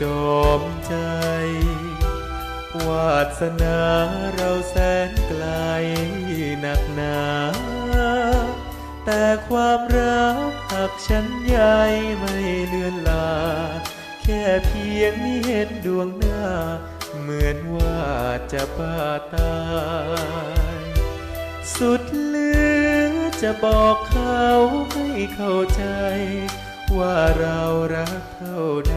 จมใจ วาสนาเราแสนไกลหนักหนา แต่ความรักหักฉันใหญ่ไม่เลือนลา แค่เพียงนี้เห็นดวงหน้า เหมือนว่าจะบ้าตาย สุดเลือจะบอกเขาให้เข้าใจว่าเรารักเท่าใด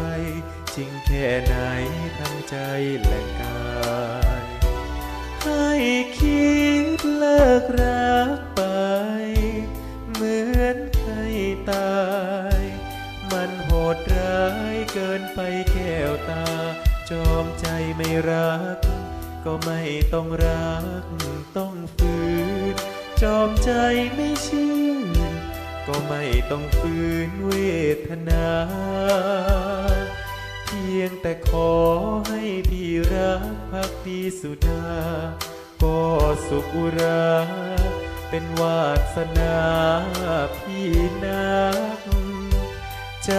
จริงแค่ไหนทั้งใจและกายให้คิดเลิกรักไป เหมือนให้ตาย มันโหดร้ายเกินไปแก้วตา จอมใจไม่รัก ก็ไม่ต้องรักต้องฝืน จอมใจไม่ชื่น ก็ไม่ต้องฝืนเวทนา พียงแต่ขอให้พี่รักพักดีสุดา ก็สุขอุรา เป็นวาสนาพี่นัก ใจ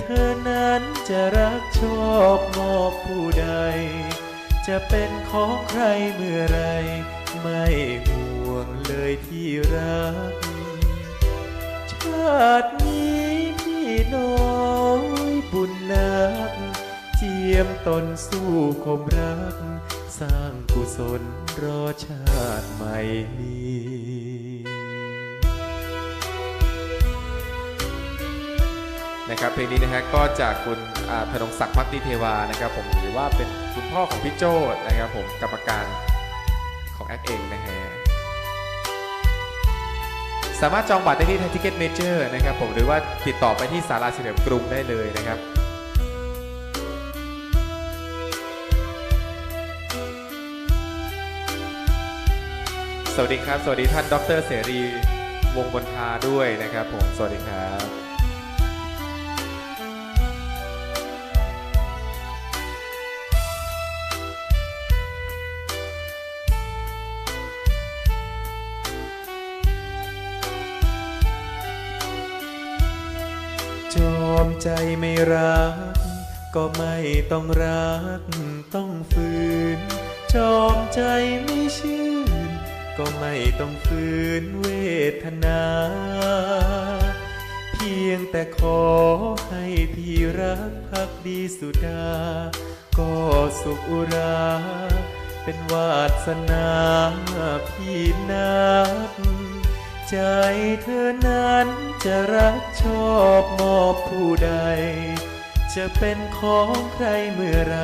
เธอนั้นจะรักชอบมอบผู้ใด จะเป็นของใครเมื่อไรไม่ห่วงเลยที่รัก ชาติ ยมตนสู้คมรัก สร้างกุศลรอชาติใหม่นี้นะครับเพลงนี้นะฮะก็จากคุณอ่าธนงศักดิ์พักดีเทวานะครับผมหรือว่าเป็นคุณพ่อของพี่โจ้นะครับผมกรรมการของแอคเองนะฮะสามารถจองบัตรได้ที่ทยทิเก็ตเมเจอร์นะครับผมหรือว่าติดต่อไปที่สาราเฉลิมกรุงได้เลยนะครับ สวัสดีครับ สวัสดีท่านดรเสรีวงบนทาด้วยนะครับผม สวัสดีครับจอมใจไม่รัก ก็ไม่ต้องรัก ต้องฝืน จอมใจไม่เชื่น ก็ไม่ต้องฝืนเวทนา เพียงแต่ขอให้พี่รักพักดีสุดา ก็สุขอุรา เป็นวาสนาพี่นักใจเธอนั้นจะรักชอบมอบผู้ใด จะเป็นของใครเมื่อไร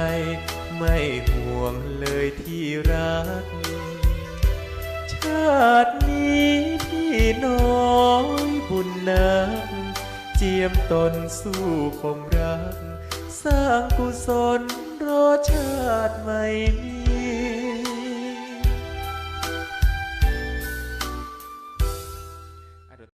ไม่ห่วงเลยที่รักาตินี้พี่น้อยบุญนางเจียมตนสู้คมรัก สร้างกุศลรอชาติใหม่